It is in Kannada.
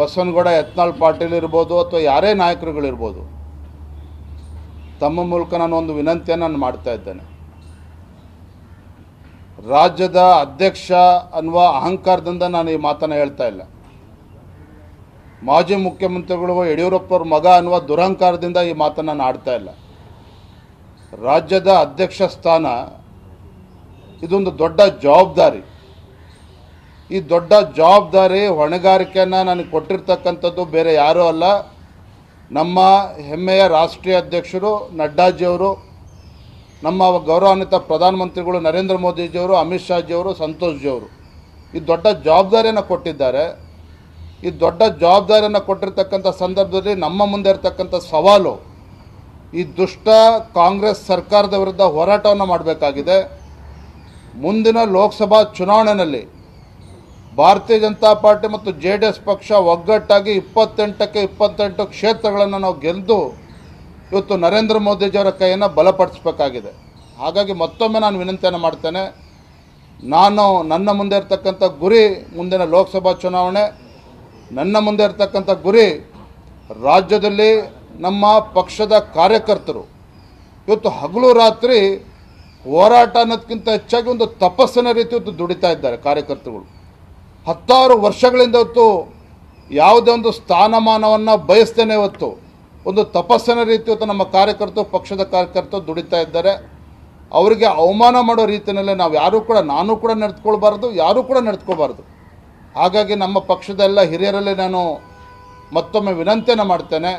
ಬಸವನಗೌಡ ಯತ್ನಾಳ್ ಪಾಟೀಲ್ ಇರ್ಬೋದು ಅಥವಾ ಯಾರೇ ನಾಯಕರುಗಳಿರ್ಬೋದು, ತಮ್ಮ ಮೂಲಕ ನಾನು ಒಂದು ವಿನಂತಿಯನ್ನು ನಾನು ಮಾಡ್ತಾ ಇದ್ದೇನೆ. ರಾಜ್ಯದ ಅಧ್ಯಕ್ಷ ಅನ್ನುವ ಅಹಂಕಾರದಿಂದ ನಾನು ಈ ಮಾತನ್ನು ಹೇಳ್ತಾ ಇಲ್ಲ. ಮಾಜಿ ಮುಖ್ಯಮಂತ್ರಿಗಳು ಯಡಿಯೂರಪ್ಪವ್ರ ಮಗ ಅನ್ನುವ ದುರಹಂಕಾರದಿಂದ ಈ ಮಾತನ್ನು ನಾನು ಆಡ್ತಾ ಇಲ್ಲ. ರಾಜ್ಯದ ಅಧ್ಯಕ್ಷ ಸ್ಥಾನ ಇದೊಂದು ದೊಡ್ಡ ಜವಾಬ್ದಾರಿ. ಈ ದೊಡ್ಡ ಜವಾಬ್ದಾರಿ ಹೊಣೆಗಾರಿಕೆಯನ್ನು ನನಗೆ ಕೊಟ್ಟಿರ್ತಕ್ಕಂಥದ್ದು ಬೇರೆ ಯಾರೂ ಅಲ್ಲ. ನಮ್ಮ ಹೆಮ್ಮೆಯ ರಾಷ್ಟ್ರೀಯ ಅಧ್ಯಕ್ಷರು ನಡ್ಡಾಜಿಯವರು ನಮ್ಮ ಗೌರವಾನ್ವಿತ ಪ್ರಧಾನಮಂತ್ರಿಗಳು ನರೇಂದ್ರ ಮೋದಿಜಿಯವರು ಅಮಿತ್ ಶಾಜಿಯವರು ಸಂತೋಷ್ಜಿಯವರು ಈ ದೊಡ್ಡ ಜವಾಬ್ದಾರಿಯನ್ನು ಕೊಟ್ಟಿದ್ದಾರೆ. ಈ ದೊಡ್ಡ ಜವಾಬ್ದಾರಿಯನ್ನು ಕೊಟ್ಟಿರ್ತಕ್ಕಂಥ ಸಂದರ್ಭದಲ್ಲಿ ನಮ್ಮ ಮುಂದೆ ಇರತಕ್ಕಂಥ ಸವಾಲು, ಈ ದುಷ್ಟ ಕಾಂಗ್ರೆಸ್ ಸರ್ಕಾರದ ವಿರುದ್ಧ ಹೋರಾಟವನ್ನು ಮಾಡಬೇಕಾಗಿದೆ. ಮುಂದಿನ ಲೋಕಸಭಾ ಚುನಾವಣೆಯಲ್ಲಿ ಭಾರತೀಯ ಜನತಾ ಪಾರ್ಟಿ ಮತ್ತು ಜೆ ಡಿ ಎಸ್ ಪಕ್ಷ ಒಗ್ಗಟ್ಟಾಗಿ ಇಪ್ಪತ್ತೆಂಟಕ್ಕೆ ಇಪ್ಪತ್ತೆಂಟು ಕ್ಷೇತ್ರಗಳನ್ನು ನಾವು ಗೆದ್ದು ಇವತ್ತು ನರೇಂದ್ರ ಮೋದಿಜಿಯವರ ಕೈಯನ್ನು ಬಲಪಡಿಸಬೇಕಾಗಿದೆ. ಹಾಗಾಗಿ ಮತ್ತೊಮ್ಮೆ ನಾನು ವಿನಂತಿಯನ್ನು ಮಾಡ್ತೇನೆ, ನಾನು ನನ್ನ ಮುಂದೆ ಇರ್ತಕ್ಕಂಥ ಗುರಿ ಮುಂದಿನ ಲೋಕಸಭಾ ಚುನಾವಣೆ, ನನ್ನ ಮುಂದೆ ಇರ್ತಕ್ಕಂಥ ಗುರಿ ರಾಜ್ಯದಲ್ಲಿ ನಮ್ಮ ಪಕ್ಷದ ಕಾರ್ಯಕರ್ತರು. ಇವತ್ತು ಹಗಲು ರಾತ್ರಿ ಹೋರಾಟ ಅನ್ನೋದಕ್ಕಿಂತ ಹೆಚ್ಚಾಗಿ ಒಂದು ತಪಸ್ಸಿನ ರೀತಿ ಇವತ್ತು ದುಡಿತಾ ಇದ್ದಾರೆ ಕಾರ್ಯಕರ್ತರುಗಳು. ಹತ್ತಾರು ವರ್ಷಗಳಿಂದ ಹೊತ್ತು ಯಾವುದೇ ಒಂದು ಸ್ಥಾನಮಾನವನ್ನು ಬಯಸ್ತೇನೆ ಇವತ್ತು ಒಂದು ತಪಸ್ಸಿನ ರೀತಿ ಇವತ್ತು ನಮ್ಮ ಕಾರ್ಯಕರ್ತರು, ಪಕ್ಷದ ಕಾರ್ಯಕರ್ತರು ದುಡಿತಾ ಇದ್ದಾರೆ. ಅವರಿಗೆ ಅವಮಾನ ಮಾಡೋ ರೀತಿಯಲ್ಲಿ ನಾವು ಯಾರೂ ಕೂಡ, ನಾನು ಕೂಡ ನಡೆದುಕೊಳ್ಬಾರ್ದು, ಯಾರೂ ಕೂಡ ನಡೆದುಕೊಳ್ಬಾರ್ದು. ಹಾಗಾಗಿ ನಮ್ಮ ಪಕ್ಷದ ಎಲ್ಲ ಹಿರಿಯರಲ್ಲಿ ನಾನು ಮತ್ತೊಮ್ಮೆ ವಿನಂತಿಯನ್ನು ಮಾಡ್ತೇನೆ.